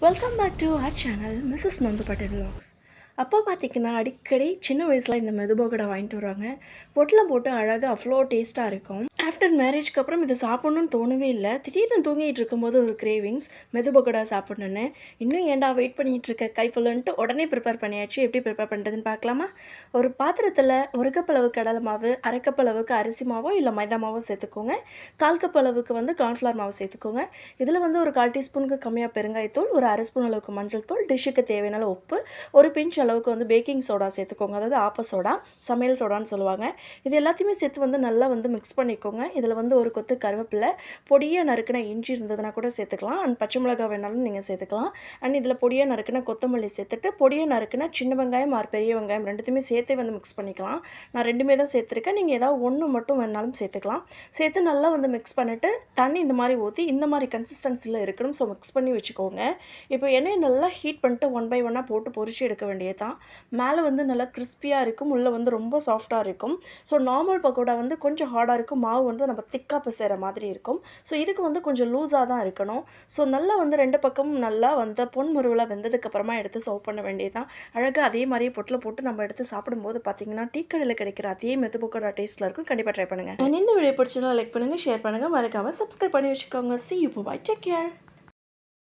Welcome back to our channel Mrs நந்தப்பட்ட vlogs அப்போ பார்த்தீங்கன்னா அடிக்கடி சின்ன வயசில் இந்த மெதுபோகடை வாங்கிட்டு வருவாங்க. பொட்டில் போட்டு அழகாக அவ்வளோ டேஸ்ட்டாக இருக்கும். ஆஃப்டர் மேரேஜ்க்கு அப்புறம் இது சாப்பிட்ணுன்னு தோணவே இல்லை. திடீர்னு தூங்கிட்டு இருக்கும்போது ஒரு கிரேவிங்ஸ் மெதுபோகடா சாப்பிட்ணுன்னு இன்னும் ஏன்டா வெயிட் பண்ணிகிட்டு இருக்க? கைப்புலன்ட்டு உடனே ப்ரிப்பேர் பண்ணியாச்சு. எப்படி ப்ரிப்பேர் பண்ணுறதுன்னு பார்க்கலாமா? ஒரு பாத்திரத்தில் ஒரு கப் அளவு கடலை மாவு அரை கப் அளவுக்கு அரிசி மாவோ இல்லை மைதா மாவோ சேர்த்துக்கோங்க. கால் கப் அளவுக்கு வந்து கார்ன்ஃப்ளவர் மாவு சேர்த்துக்கோங்க. இதில் வந்து ஒரு கால் டீஸ்பூனுக்கு கம்மியாக பெருங்காயத்தூள் ஒரு அரை ஸ்பூன் அளவுக்கு மஞ்சள் தூள் டிஷ்ஷுக்கு தேவையான உப்பு ஒரு பிஞ்ச் அளவுக்கு வந்து பேக்கிங் சோடா சேர்த்துக்கோங்க. அதாவது ஆப்ப சோடா சமையல் சோடான்னு சொல்லுவாங்க. இது எல்லாத்தையுமே சேர்த்து வந்து நல்லா வந்து மிக்ஸ் பண்ணிக்கோங்க. இதில் வந்து ஒரு கொத்து கருவேப்பிலை பொடியாக நறுக்கின இஞ்சி இருந்ததுன்னா கூட சேர்த்துக்கலாம். அண்ட் பச்சை மிளகாய் வேணாலும் நீங்கள் சேர்த்துக்கலாம். அண்ட் இதில் பொடியாக நறுக்கின கொத்தமல்லி சேர்த்துட்டு பொடியாக நறுக்கின சின்ன வெங்காயம் ஆறு பெரிய வெங்காயம் ரெண்டுத்தையுமே சேர்த்தே வந்து மிக்ஸ் பண்ணிக்கலாம். நான் ரெண்டுமே தான் சேர்த்துருக்கேன். நீங்கள் ஏதாவது ஒன்று மட்டும் வேணாலும் சேர்த்துக்கலாம். சேர்த்து நல்லா வந்து மிக்ஸ் பண்ணிவிட்டு தண்ணி இந்த மாதிரி ஊற்றி இந்த மாதிரி கன்சிஸ்டன்சியில் இருக்கணும். ஸோ மிக்ஸ் பண்ணி வச்சுக்கோங்க. இப்போ எண்ணெயை நல்லா ஹீட் பண்ணிட்டு ஒன் பை ஒன்னாக போட்டு பொறிச்சு எடுக்க வேண்டியது தான் மேலே வந்து நல்லா கிறிஸ்பியாக இருக்கும். உள்ளே வந்து ரொம்ப சாஃப்டாக இருக்கும். ஸோ நார்மல் பக்கோடா வந்து கொஞ்சம் ஹார்டாக இருக்கும். மாவு வந்து நம்ம திக்காக பிசைகிற மாதிரி இருக்கும். ஸோ இதுக்கு வந்து கொஞ்சம் லூஸாக தான் இருக்கணும். ஸோ நல்லா வந்து ரெண்டு பக்கமும் நல்லா வந்து பொன் முருவில் வெந்ததுக்கப்புறமா எடுத்து சர்வ் பண்ண வேண்டியது தான் அழகாக அதே மாதிரியே பொட்டில் போட்டு நம்ம எடுத்து சாப்பிடும்போது பார்த்தீங்கன்னா டீ கடையில் கிடைக்கிற அதே மெது பக்கோடா டேஸ்ட்டில் இருக்கும். கண்டிப்பாக ட்ரை பண்ணுங்கள் நான் இந்த வீடியோ பிடிச்சதா லைக் பண்ணுங்கள் ஷேர் பண்ணுங்கள் மறக்காமல் சப்ஸ்கிரைப் பண்ணி வச்சுக்கோங்க. See you bye take care